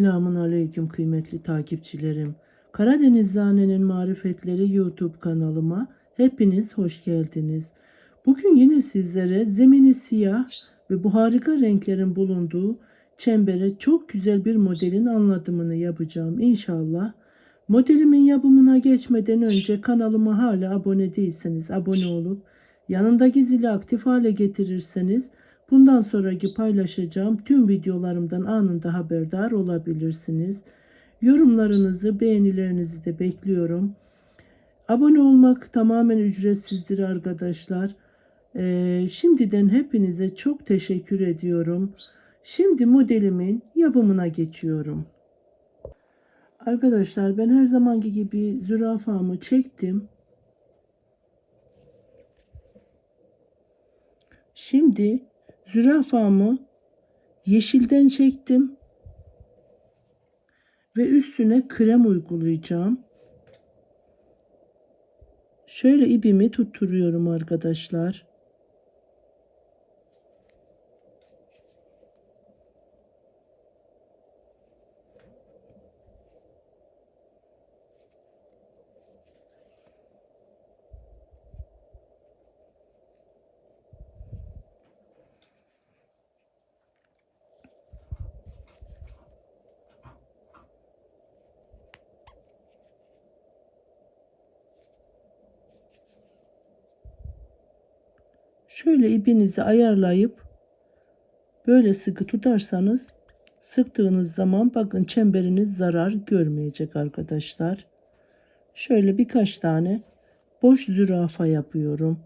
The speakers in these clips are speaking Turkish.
Selamun Aleyküm kıymetli takipçilerim. Karadeniz Annenin Marifetleri YouTube kanalıma hepiniz hoş geldiniz. Bugün yine sizlere zemini siyah ve bu harika renklerin bulunduğu çembere çok güzel bir modelin anlatımını yapacağım inşallah. Modelimin yapımına geçmeden önce kanalıma hala abone değilseniz abone olup yanındaki zili aktif hale getirirseniz bundan sonraki paylaşacağım tüm videolarımdan anında haberdar olabilirsiniz. Yorumlarınızı, beğenilerinizi de bekliyorum. Abone olmak tamamen ücretsizdir arkadaşlar. Ee, şimdiden hepinize çok teşekkür ediyorum. Şimdi modelimin yapımına geçiyorum. Arkadaşlar ben her zamanki gibi zürafamı çektim. Şimdi zürafamı yeşilden çektim ve üstüne krem uygulayacağım. Şöyle ipimi tutturuyorum arkadaşlar. Şöyle ipinizi ayarlayıp böyle sıkı tutarsanız sıktığınız zaman bakın çemberiniz zarar görmeyecek arkadaşlar. Şöyle birkaç tane boş zürafa yapıyorum.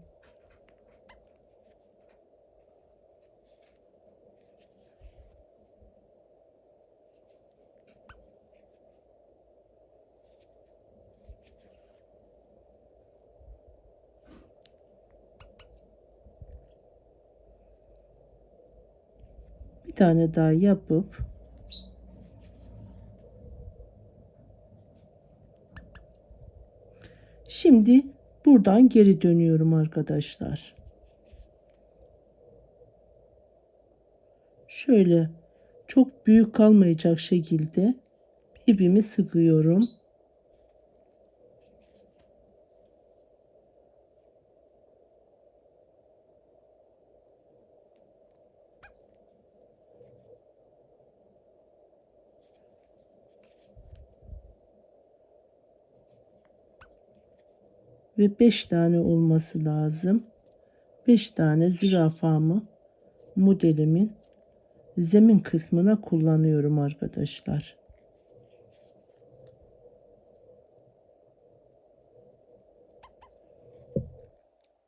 Bir tane daha yapıp şimdi buradan geri dönüyorum arkadaşlar. Şöyle çok büyük kalmayacak şekilde ipimi sıkıyorum. Ve 5 tane olması lazım. 5 tane zürafamı modelimin zemin kısmına kullanıyorum arkadaşlar.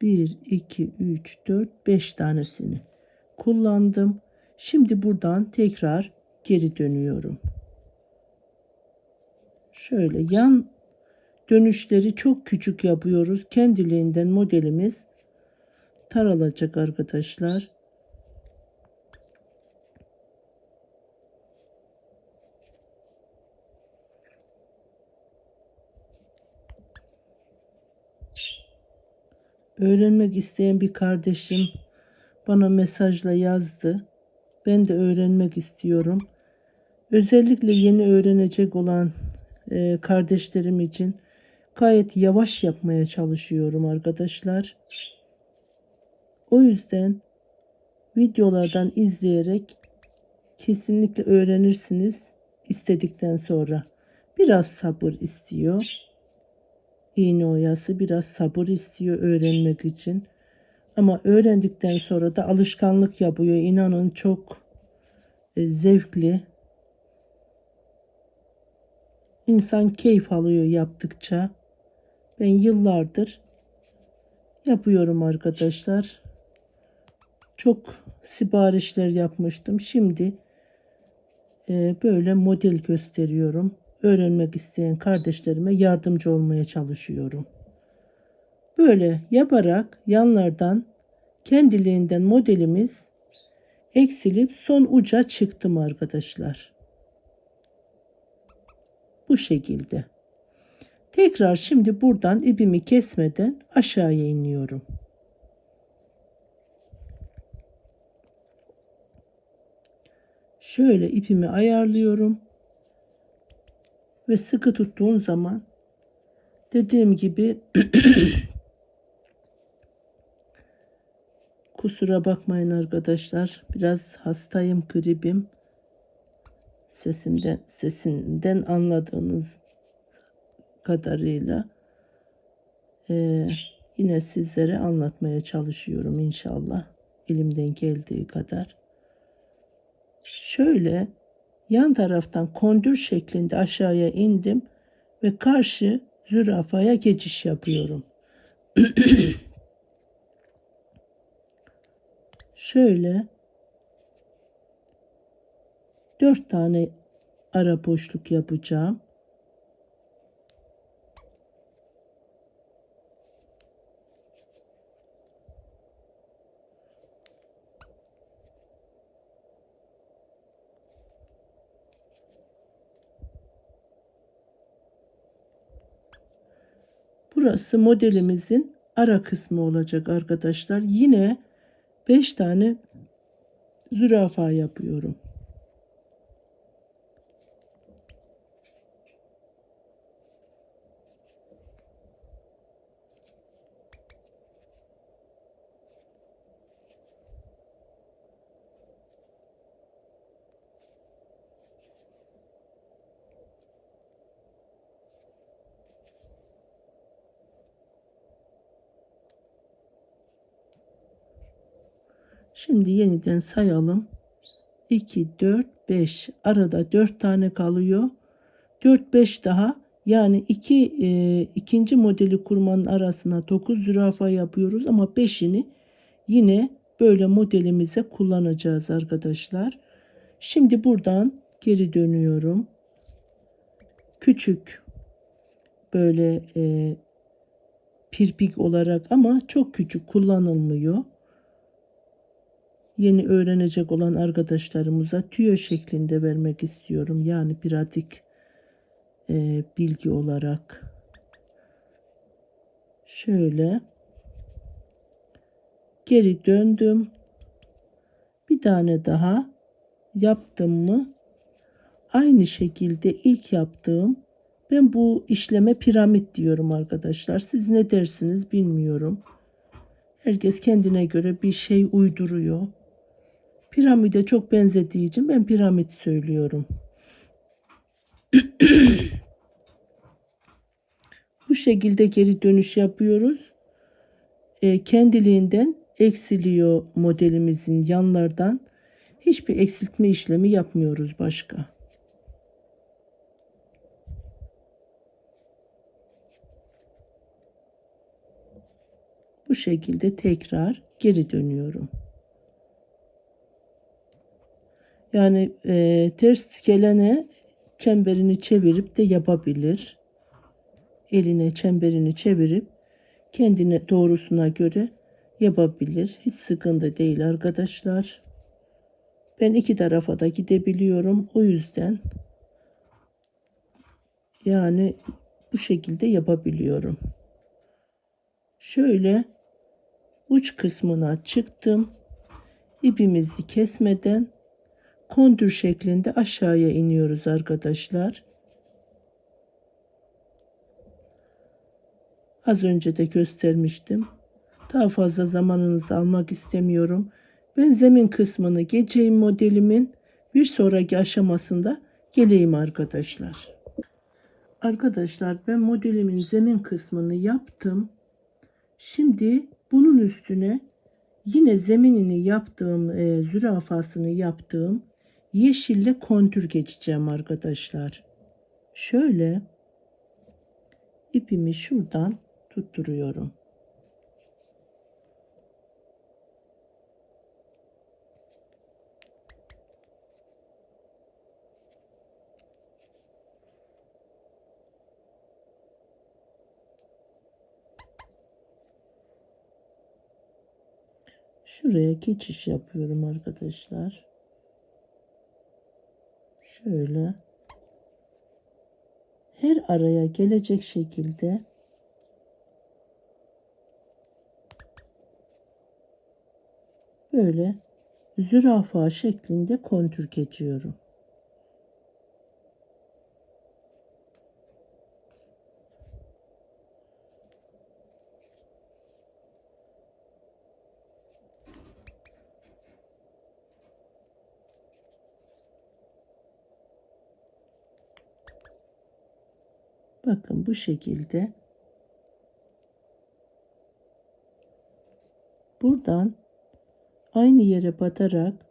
Bir, iki, üç, dört, beş tanesini kullandım. Şimdi buradan tekrar geri dönüyorum. Şöyle yan dönüşleri çok küçük yapıyoruz. Kendiliğinden modelimiz taralacak arkadaşlar. Öğrenmek isteyen bir kardeşim bana mesajla yazdı. Ben de öğrenmek istiyorum. Özellikle yeni öğrenecek olan e, kardeşlerim için gayet yavaş yapmaya çalışıyorum arkadaşlar. O yüzden videolardan izleyerek kesinlikle öğrenirsiniz istedikten sonra. Biraz sabır istiyor. İğne oyası biraz sabır istiyor öğrenmek için. Ama öğrendikten sonra da alışkanlık yapıyor. İnanın çok e, zevkli. İnsan keyif alıyor yaptıkça. Ben yıllardır yapıyorum arkadaşlar. Çok siparişler yapmıştım. Şimdi e, böyle model gösteriyorum. Öğrenmek isteyen kardeşlerime yardımcı olmaya çalışıyorum. Böyle yaparak yanlardan kendiliğinden modelimiz eksilip son uca çıktım arkadaşlar. Bu şekilde. Tekrar şimdi buradan ipimi kesmeden aşağıya iniyorum. Şöyle ipimi ayarlıyorum. ve sıkı tuttuğun zaman dediğim gibi kusura bakmayın arkadaşlar biraz hastayım gribim sesimden sesinden anladığınız kadarıyla Ee, yine sizlere anlatmaya çalışıyorum inşallah elimden geldiği kadar. Şöyle yan taraftan kondür şeklinde aşağıya indim ve karşı zürafaya geçiş yapıyorum. Şöyle dört tane ara boşluk yapacağım. Burası modelimizin ara kısmı olacak arkadaşlar. Yine 5 tane zürafa yapıyorum. Şimdi yeniden sayalım. 2, 4, 5. Arada 4 tane kalıyor. 4, 5 daha. Yani iki, e, ikinci modeli kurmanın arasına 9 zürafa yapıyoruz ama 5'ini yine böyle modelimize kullanacağız arkadaşlar. Şimdi buradan geri dönüyorum. Küçük böyle e, pirpik olarak ama çok küçük kullanılmıyor yeni öğrenecek olan arkadaşlarımıza tüyo şeklinde vermek istiyorum. Yani pratik e, bilgi olarak. Şöyle geri döndüm. Bir tane daha yaptım mı aynı şekilde ilk yaptığım ben bu işleme piramit diyorum arkadaşlar. Siz ne dersiniz bilmiyorum. Herkes kendine göre bir şey uyduruyor. Piramide çok benzediği için ben piramit söylüyorum. Bu şekilde geri dönüş yapıyoruz. E, kendiliğinden eksiliyor modelimizin yanlardan. Hiçbir eksiltme işlemi yapmıyoruz başka. Bu şekilde tekrar geri dönüyorum. Yani e, ters gelene çemberini çevirip de yapabilir. Eline çemberini çevirip kendine doğrusuna göre yapabilir. Hiç sıkıntı değil arkadaşlar. Ben iki tarafa da gidebiliyorum. O yüzden yani bu şekilde yapabiliyorum. Şöyle uç kısmına çıktım. İpimizi kesmeden kontür şeklinde aşağıya iniyoruz arkadaşlar. Az önce de göstermiştim. Daha fazla zamanınızı almak istemiyorum. Ben zemin kısmını geçeyim modelimin bir sonraki aşamasında geleyim arkadaşlar. Arkadaşlar ben modelimin zemin kısmını yaptım. Şimdi bunun üstüne yine zeminini yaptığım e, zürafasını yaptığım yeşille kontür geçeceğim arkadaşlar. Şöyle ipimi şuradan tutturuyorum. Şuraya geçiş yapıyorum arkadaşlar. Şöyle her araya gelecek şekilde böyle zürafa şeklinde kontür geçiyorum. Bakın bu şekilde buradan aynı yere batarak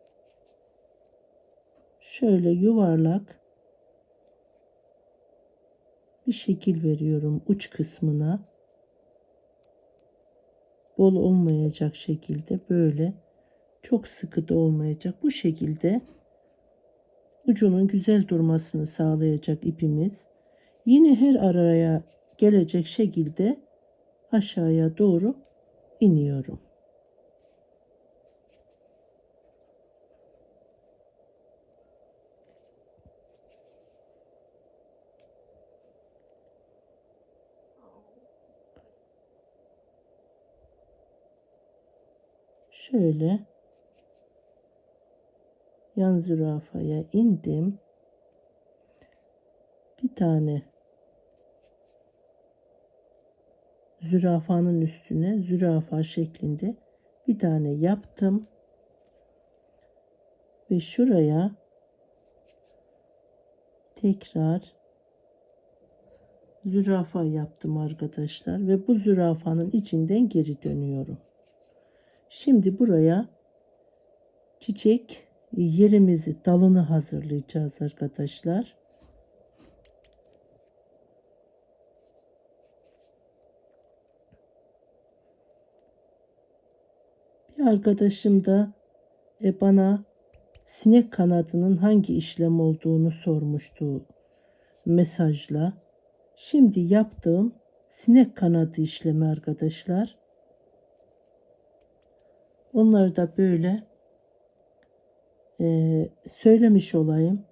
şöyle yuvarlak bir şekil veriyorum uç kısmına. Bol olmayacak şekilde böyle çok sıkı da olmayacak. Bu şekilde ucunun güzel durmasını sağlayacak ipimiz. Yine her araya gelecek şekilde aşağıya doğru iniyorum. Şöyle yan zürafaya indim. Bir tane zürafanın üstüne zürafa şeklinde bir tane yaptım. Ve şuraya tekrar zürafa yaptım arkadaşlar ve bu zürafanın içinden geri dönüyorum. Şimdi buraya çiçek yerimizi dalını hazırlayacağız arkadaşlar. Bir arkadaşım da e, bana sinek kanadının hangi işlem olduğunu sormuştu mesajla. Şimdi yaptığım sinek kanadı işlemi arkadaşlar. Onları da böyle e, söylemiş olayım.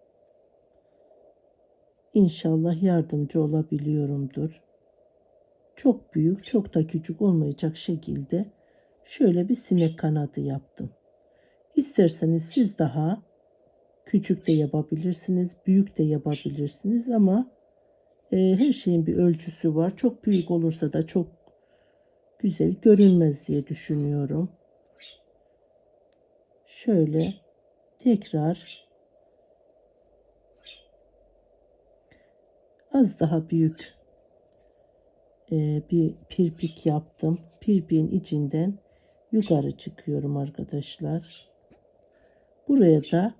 İnşallah yardımcı olabiliyorumdur. Çok büyük, çok da küçük olmayacak şekilde şöyle bir sinek kanadı yaptım. İsterseniz siz daha küçük de yapabilirsiniz, büyük de yapabilirsiniz ama e, her şeyin bir ölçüsü var. Çok büyük olursa da çok güzel görünmez diye düşünüyorum. Şöyle tekrar az daha büyük e, bir pirpik yaptım. Pirpiğin içinden yukarı çıkıyorum arkadaşlar. Buraya da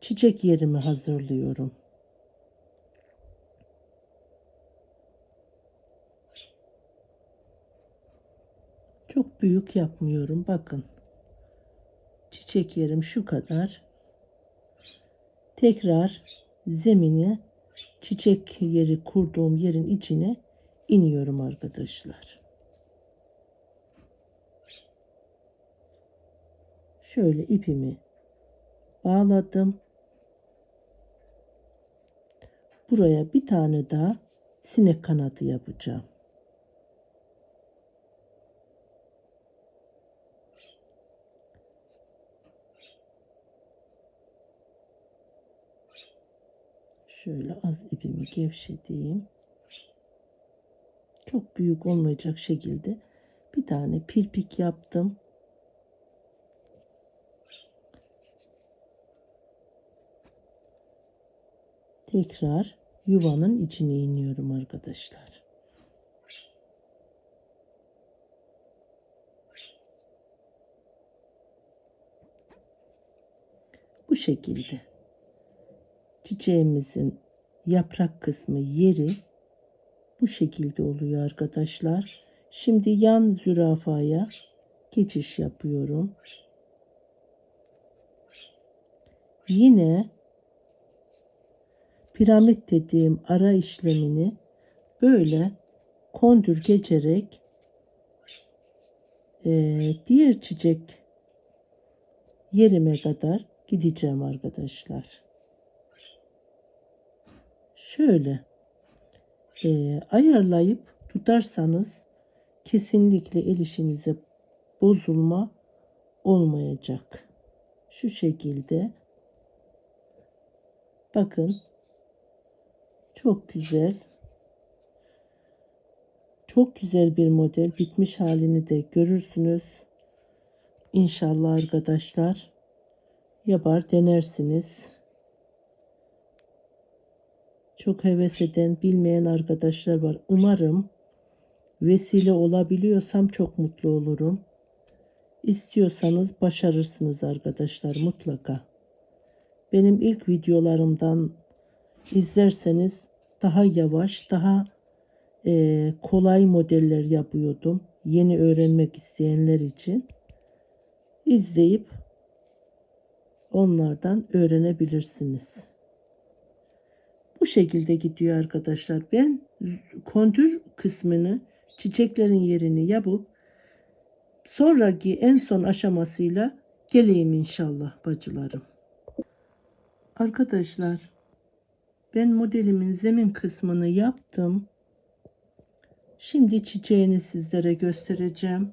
çiçek yerimi hazırlıyorum. Çok büyük yapmıyorum. Bakın. Çiçek yerim şu kadar. Tekrar zemini çiçek yeri kurduğum yerin içine iniyorum arkadaşlar. Şöyle ipimi bağladım. Buraya bir tane daha sinek kanadı yapacağım. Şöyle az ipimi gevşeteyim. Çok büyük olmayacak şekilde bir tane pirpik yaptım. Tekrar yuvanın içine iniyorum arkadaşlar. Bu şekilde çiçeğimizin yaprak kısmı yeri bu şekilde oluyor arkadaşlar. Şimdi yan zürafaya geçiş yapıyorum. Yine piramit dediğim ara işlemini böyle kondür geçerek e, diğer çiçek yerime kadar gideceğim arkadaşlar. Şöyle e, ayarlayıp tutarsanız kesinlikle el işinize bozulma olmayacak. Şu şekilde bakın çok güzel çok güzel bir model bitmiş halini de görürsünüz. İnşallah arkadaşlar yapar denersiniz. Çok heves eden, bilmeyen arkadaşlar var. Umarım vesile olabiliyorsam çok mutlu olurum. İstiyorsanız başarırsınız arkadaşlar mutlaka. Benim ilk videolarımdan izlerseniz daha yavaş, daha eee, kolay modeller yapıyordum. Yeni öğrenmek isteyenler için. İzleyip onlardan öğrenebilirsiniz. Bu şekilde gidiyor arkadaşlar. Ben kontür kısmını çiçeklerin yerini yapıp sonraki en son aşamasıyla geleyim inşallah bacılarım. Arkadaşlar ben modelimin zemin kısmını yaptım. Şimdi çiçeğini sizlere göstereceğim.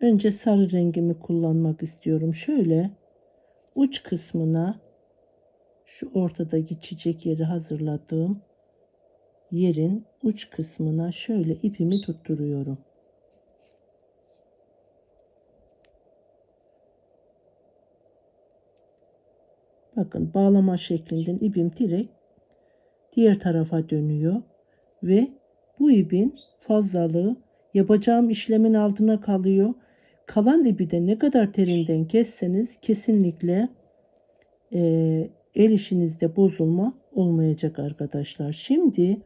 Önce sarı rengimi kullanmak istiyorum. Şöyle uç kısmına şu ortadaki çiçek yeri hazırladığım yerin uç kısmına şöyle ipimi tutturuyorum. Bakın bağlama şeklinden ipim direkt diğer tarafa dönüyor ve bu ipin fazlalığı yapacağım işlemin altına kalıyor. Kalan ipi de ne kadar terinden kesseniz kesinlikle eee, el işinizde bozulma olmayacak arkadaşlar. Şimdi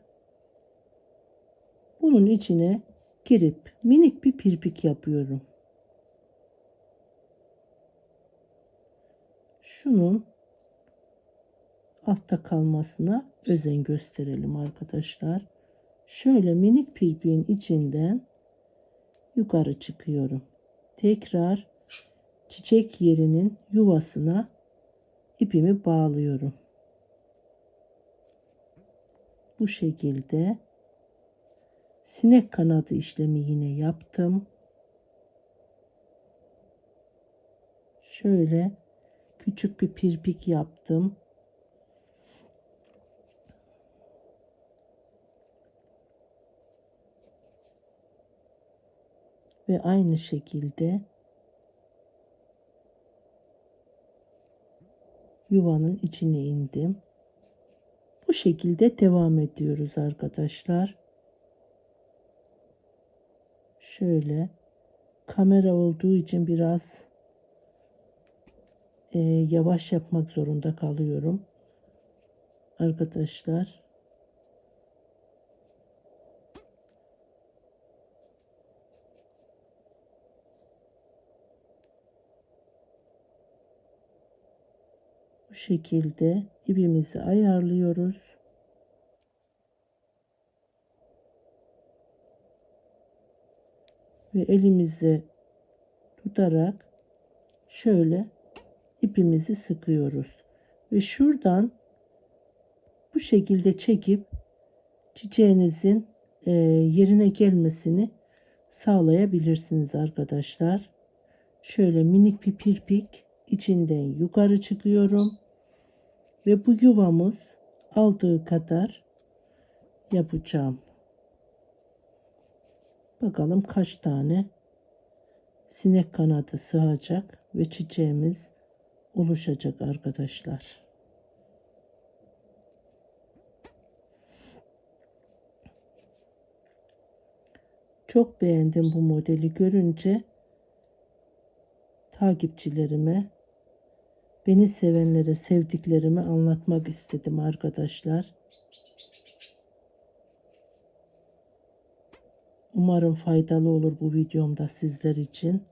bunun içine girip minik bir pirpik yapıyorum. Şunun altta kalmasına özen gösterelim arkadaşlar. Şöyle minik pirpiğin içinden yukarı çıkıyorum. Tekrar çiçek yerinin yuvasına ipimi bağlıyorum. Bu şekilde sinek kanadı işlemi yine yaptım. Şöyle küçük bir pirpik yaptım. Ve aynı şekilde yuvanın içine indim. Bu şekilde devam ediyoruz arkadaşlar. Şöyle kamera olduğu için biraz e, yavaş yapmak zorunda kalıyorum. Arkadaşlar bu şekilde ipimizi ayarlıyoruz. Ve elimizle tutarak şöyle ipimizi sıkıyoruz. Ve şuradan bu şekilde çekip çiçeğinizin e, yerine gelmesini sağlayabilirsiniz arkadaşlar. Şöyle minik bir pirpik içinden yukarı çıkıyorum. Ve bu yuvamız aldığı kadar yapacağım. Bakalım kaç tane sinek kanadı sığacak ve çiçeğimiz oluşacak arkadaşlar. Çok beğendim bu modeli görünce takipçilerime, beni sevenlere, sevdiklerime anlatmak istedim arkadaşlar. Umarım faydalı olur bu videomda sizler için.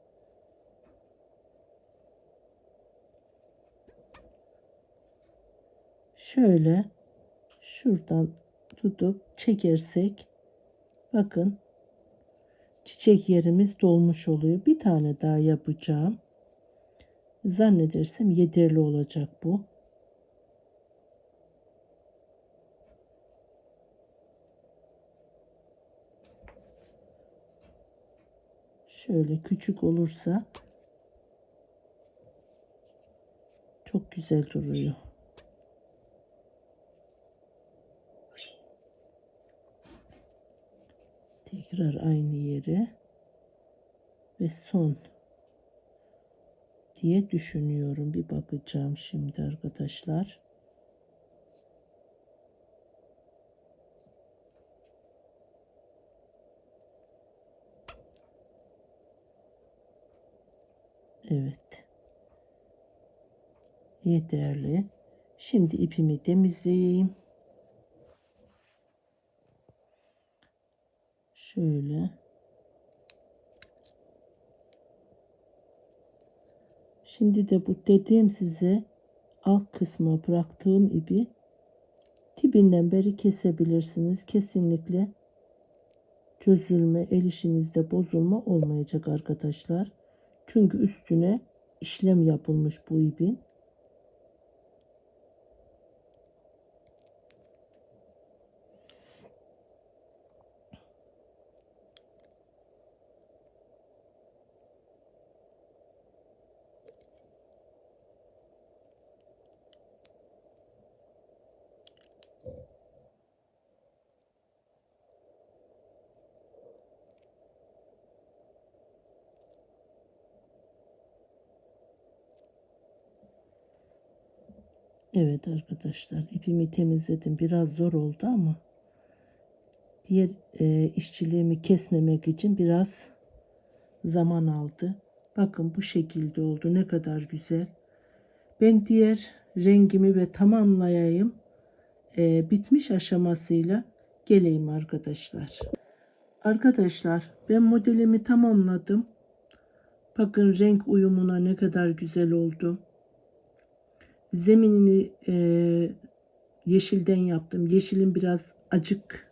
Şöyle şuradan tutup çekersek bakın çiçek yerimiz dolmuş oluyor. Bir tane daha yapacağım. Zannedersem yeterli olacak bu. Şöyle küçük olursa çok güzel duruyor. Tekrar aynı yere ve son diye düşünüyorum. Bir bakacağım şimdi arkadaşlar. Evet. Yeterli. Şimdi ipimi temizleyeyim. Şöyle. Şimdi de bu dediğim size alt kısma bıraktığım ipi dibinden beri kesebilirsiniz. Kesinlikle çözülme, el işinizde bozulma olmayacak arkadaşlar. Çünkü üstüne işlem yapılmış bu ipin. Evet arkadaşlar ipimi temizledim. Biraz zor oldu ama diğer e, işçiliğimi kesmemek için biraz zaman aldı. Bakın bu şekilde oldu. Ne kadar güzel. Ben diğer rengimi ve tamamlayayım. E, bitmiş aşamasıyla geleyim arkadaşlar. Arkadaşlar ben modelimi tamamladım. Bakın renk uyumuna ne kadar güzel oldu. Zeminini e, yeşilden yaptım. Yeşilin biraz acık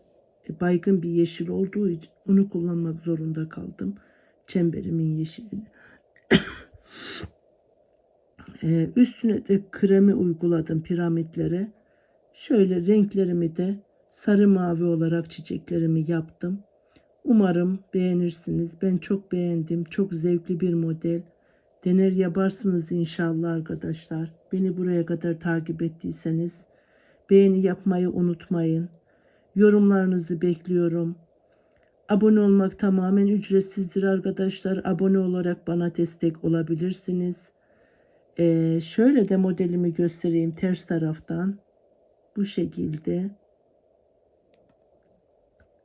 e, baygın bir yeşil olduğu için onu kullanmak zorunda kaldım. Çemberimin yeşilini. e, üstüne de kremi uyguladım piramitlere. Şöyle renklerimi de sarı mavi olarak çiçeklerimi yaptım. Umarım beğenirsiniz. Ben çok beğendim. Çok zevkli bir model. Dener yaparsınız inşallah arkadaşlar. Beni buraya kadar takip ettiyseniz beğeni yapmayı unutmayın. Yorumlarınızı bekliyorum. Abone olmak tamamen ücretsizdir arkadaşlar. Abone olarak bana destek olabilirsiniz. Ee, şöyle de modelimi göstereyim ters taraftan. Bu şekilde.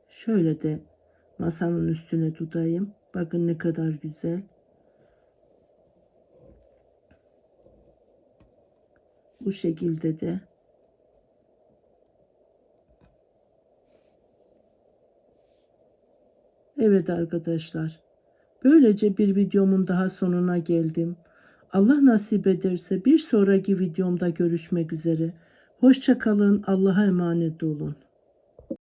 Şöyle de masanın üstüne tutayım. Bakın ne kadar güzel. Bu şekilde de Evet arkadaşlar. Böylece bir videomun daha sonuna geldim. Allah nasip ederse bir sonraki videomda görüşmek üzere. Hoşçakalın. Allah'a emanet olun.